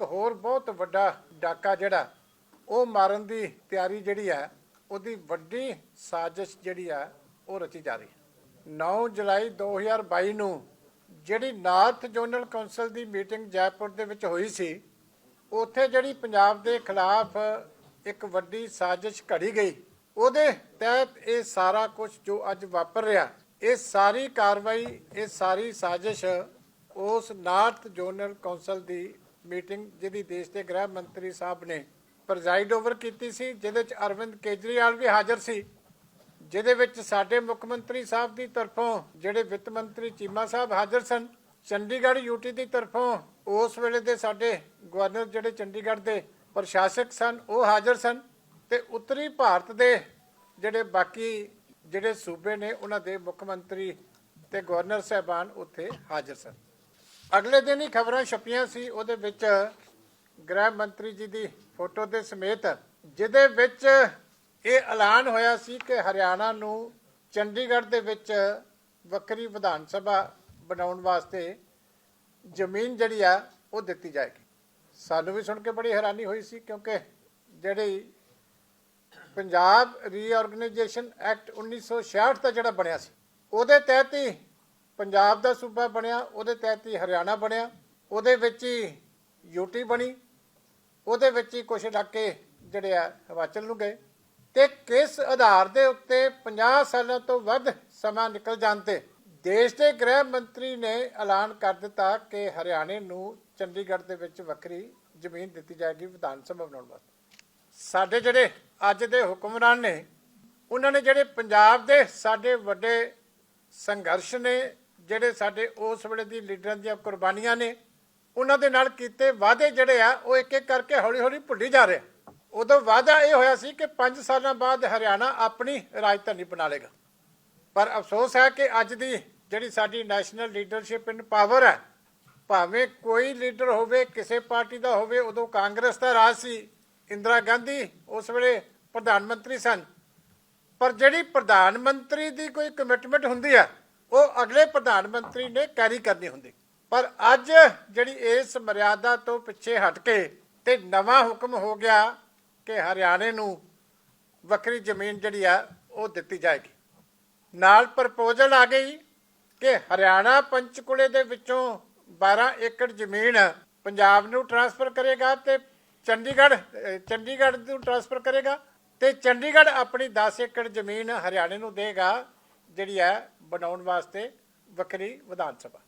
ਇੱਕ ਹੋਰ ਬਹੁਤ ਵੱਡਾ ਡਾਕਾ ਜਿਹੜਾ, ਉਹ ਮਾਰਨ ਦੀ ਤਿਆਰੀ ਜਿਹੜੀ ਹੈ, ਉਹਦੀ ਵੱਡੀ ਸਾਜ਼ਿਸ਼ ਜਿਹੜੀ ਹੈ, ਉਹ ਰਚੀ ਜਾ ਰਹੀ ਹੈ। 9 ਜੁਲਾਈ 2022 ਨੂੰ ਜਿਹੜੀ ਨਾਰਥ ਜ਼ੋਨਲ ਕੌਂਸਲ ਦੀ ਮੀਟਿੰਗ ਜੈਪੁਰ ਦੇ ਵਿੱਚ ਹੋਈ ਸੀ, ਉੱਥੇ ਜਿਹੜੀ ਪੰਜਾਬ ਦੇ ਖਿਲਾਫ ਇੱਕ ਵੱਡੀ ਸਾਜ਼ਿਸ਼ ਘੜੀ ਗਈ। ਉਹਦੇ ਤਹਿਤ ਇਹ ਸਾਰਾ ਕੁਝ ਜੋ ਅੱਜ ਵਾਪਰ ਰਿਹਾ, ਇਹ ਸਾਰੀ ਕਾਰਵਾਈ, ਇਹ ਸਾਰੀ ਸਾਜ਼ਿਸ਼ ਉਸ ਨਾਰਥ ਜ਼ੋਨਲ ਕੌਂਸਲ ਦੀ ਮੀਟਿੰਗ ਜਿਹਦੀ ਦੇਸ਼ ਦੇ ਗ੍ਰਹਿ ਮੰਤਰੀ ਸਾਹਿਬ ਨੇ ਪ੍ਰੈਜ਼ਾਈਡ ਓਵਰ ਕੀਤੀ ਸੀ, ਜਿਹਦੇ ਚ ਅਰਵਿੰਦ ਕੇਜਰੀਵਾਲ ਵੀ ਹਾਜ਼ਰ ਸੀ, ਜਿਹਦੇ ਵਿੱਚ ਸਾਡੇ ਮੁੱਖ ਮੰਤਰੀ ਸਾਹਿਬ ਦੀ ਤਰਫੋਂ ਜਿਹੜੇ ਵਿੱਤ ਮੰਤਰੀ ਚੀਮਾ ਸਾਹਿਬ ਹਾਜ਼ਰ ਸਨ, ਚੰਡੀਗੜ੍ਹ ਯੂਟੀ ਦੀ ਤਰਫੋਂ ਉਸ ਵੇਲੇ ਦੇ ਸਾਡੇ ਗਵਰਨਰ ਜਿਹੜੇ ਚੰਡੀਗੜ੍ਹ ਦੇ ਪ੍ਰਸ਼ਾਸਕ ਸਨ, ਉਹ ਹਾਜ਼ਰ ਸਨ ਤੇ ਉੱਤਰੀ ਭਾਰਤ ਦੇ ਜਿਹੜੇ ਬਾਕੀ ਜਿਹੜੇ ਸੂਬੇ ਨੇ, ਉਹਨਾਂ ਦੇ ਮੁੱਖ ਮੰਤਰੀ ਤੇ ਗਵਰਨਰ ਸਾਹਿਬਾਨ ਉੱਥੇ ਹਾਜ਼ਰ ਸਨ। ਅਗਲੇ ਦਿਨ ਹੀ ਖਬਰਾਂ ਛਪੀਆਂ ਸੀ, ਉਹਦੇ ਵਿੱਚ ਗ੍ਰਹਿ ਮੰਤਰੀ ਜੀ ਦੀ ਫੋਟੋ ਦੇ ਸਮੇਤ, ਜਿਹਦੇ ਵਿੱਚ ਇਹ ਐਲਾਨ ਹੋਇਆ ਸੀ ਕਿ ਹਰਿਆਣਾ ਨੂੰ ਚੰਡੀਗੜ੍ਹ ਦੇ ਵਿੱਚ ਵੱਖਰੀ ਵਿਧਾਨ ਸਭਾ ਬਣਾਉਣ ਵਾਸਤੇ ਜ਼ਮੀਨ ਜਿਹੜੀ ਆ, ਉਹ ਦਿੱਤੀ ਜਾਏਗੀ। ਸਾਨੂੰ ਵੀ ਸੁਣ ਕੇ ਬੜੀ ਹੈਰਾਨੀ ਹੋਈ ਸੀ, ਕਿਉਂਕਿ ਜਿਹੜੀ ਪੰਜਾਬ ਰੀਆਰਗੇਨਾਈਜੇਸ਼ਨ ਐਕਟ 1966 ਦਾ ਜਿਹੜਾ ਬਣਿਆ ਸੀ, ਉਹਦੇ ਤਹਿਤ ਹੀ ਪੰਜਾਬ ਦਾ ਸੂਬਾ ਬਣਿਆ, ਉਹਦੇ ਤਹਿਤ ਹੀ ਹਰਿਆਣਾ ਬਣਿਆ, ਉਹਦੇ ਵਿੱਚ ਹੀ ਯੂਟੀ ਬਣੀ, ਉਹਦੇ ਵਿੱਚ ਹੀ ਕੁਝ ਇਲਾਕੇ ਜਿਹੜੇ ਆ ਹਿਮਾਚਲ ਨੂੰ ਗਏ ਤੇ ਕਿਸ ਆਧਾਰ ਦੇ ਉੱਤੇ 50 ਸਾਲਾਂ ਤੋਂ ਵੱਧ ਸਮਾਂ ਨਿਕਲ ਜਾਣ ਤੇ ਦੇਸ਼ ਦੇ ਗ੍ਰਹਿ ਮੰਤਰੀ ਨੇ ਐਲਾਨ ਕਰ ਦਿੱਤਾ ਕਿ ਹਰਿਆਣੇ ਨੂੰ ਚੰਡੀਗੜ੍ਹ ਦੇ ਵਿੱਚ ਵੱਖਰੀ ਜ਼ਮੀਨ ਦਿੱਤੀ ਜਾਏਗੀ ਵਿਧਾਨ ਸਭਾ ਬਣਾਉਣ ਵਾਸਤੇ। ਸਾਡੇ ਜਿਹੜੇ ਅੱਜ ਦੇ ਹੁਕਮਰਾਨ ਨੇ, ਉਹਨਾਂ ਨੇ ਜਿਹੜੇ ਪੰਜਾਬ ਦੇ ਸਾਡੇ ਵੱਡੇ ਸੰਘਰਸ਼ ਨੇ ਜਿਹੜੇ ਸਾਡੇ ਉਸ ਵੇਲੇ ਦੀ ਲੀਡਰਾਂ ਦੀਆਂ ਕੁਰਬਾਨੀਆਂ ਨੇ, ਉਹਨਾਂ ਦੇ ਨਾਲ ਕੀਤੇ ਵਾਅਦੇ ਜਿਹੜੇ ਆ, ਉਹ ਇੱਕ ਇੱਕ ਕਰਕੇ ਹੌਲੀ ਹੌਲੀ ਭੁੱਲੀ ਜਾ ਰਹੇ ਉਦੋਂ ਵਾਅਦਾ ਇਹ ਹੋਇਆ ਸੀ ਕਿ 5 ਸਾਲਾਂ ਬਾਅਦ ਹਰਿਆਣਾ ਆਪਣੀ ਰਾਜਧਾਨੀ ਬਣਾ ਲੇਗਾ ਪਰ ਅਫਸੋਸ ਹੈ ਕਿ ਅੱਜ ਦੀ ਜਿਹੜੀ ਸਾਡੀ ਨੈਸ਼ਨਲ ਲੀਡਰਸ਼ਿਪ ਇਨ ਪਾਵਰ ਹੈ, ਭਾਵੇਂ ਕੋਈ ਲੀਡਰ ਹੋਵੇ, ਕਿਸੇ ਪਾਰਟੀ ਦਾ ਹੋਵੇ, ਉਦੋਂ ਕਾਂਗਰਸ ਦਾ ਰਾਜ ਸੀ, ਇੰਦਰਾ ਗਾਂਧੀ ਉਸ ਵੇਲੇ ਪ੍ਰਧਾਨ ਮੰਤਰੀ ਸਨ। ਪਰ ਜਿਹੜੀ ਪ੍ਰਧਾਨ ਮੰਤਰੀ ਦੀ ਕੋਈ ਕਮਿਟਮੈਂਟ ਹੁੰਦੀ ਹੈ ਉਹ ਅਗਲੇ ਪ੍ਰਧਾਨ ਮੰਤਰੀ ਨੇ ਕੈਰੀ ਕਰਨੀ ਹੁੰਦੀ। ਪਰ ਅੱਜ ਜਿਹੜੀ ਇਸ ਮਰਿਆਦਾ ਤੋਂ ਪਿੱਛੇ ਹਟ ਕੇ ਤੇ ਨਵਾਂ ਹੁਕਮ ਹੋ ਗਿਆ ਕਿ ਹਰਿਆਣੇ ਨੂੰ ਵੱਖਰੀ ਜ਼ਮੀਨ ਜਿਹੜੀ ਆ, ਉਹ ਦਿੱਤੀ ਜਾਏਗੀ। ਨਾਲ ਪ੍ਰਪੋਜ਼ਲ ਆ ਗਈ ਕਿ ਹਰਿਆਣਾ ਪੰਚਕੁਲੇ ਦੇ ਵਿੱਚੋਂ 12 ਏਕੜ ਜ਼ਮੀਨ ਪੰਜਾਬ ਨੂੰ ਟਰਾਂਸਫਰ ਕਰੇਗਾ ਤੇ ਚੰਡੀਗੜ੍ਹ ਚੰਡੀਗੜ੍ਹ ਨੂੰ ਟਰਾਂਸਫਰ ਕਰੇਗਾ ਤੇ ਚੰਡੀਗੜ੍ਹ ਆਪਣੀ 10 ਏਕੜ ਜ਼ਮੀਨ ਹਰਿਆਣੇ ਨੂੰ ਦੇਗਾ। ਜਿਹੜੀ ਹੈ ਬਣਾਉਣ ਵਾਸਤੇ ਵੱਖਰੀ ਵਿਧਾਨ ਸਭਾ।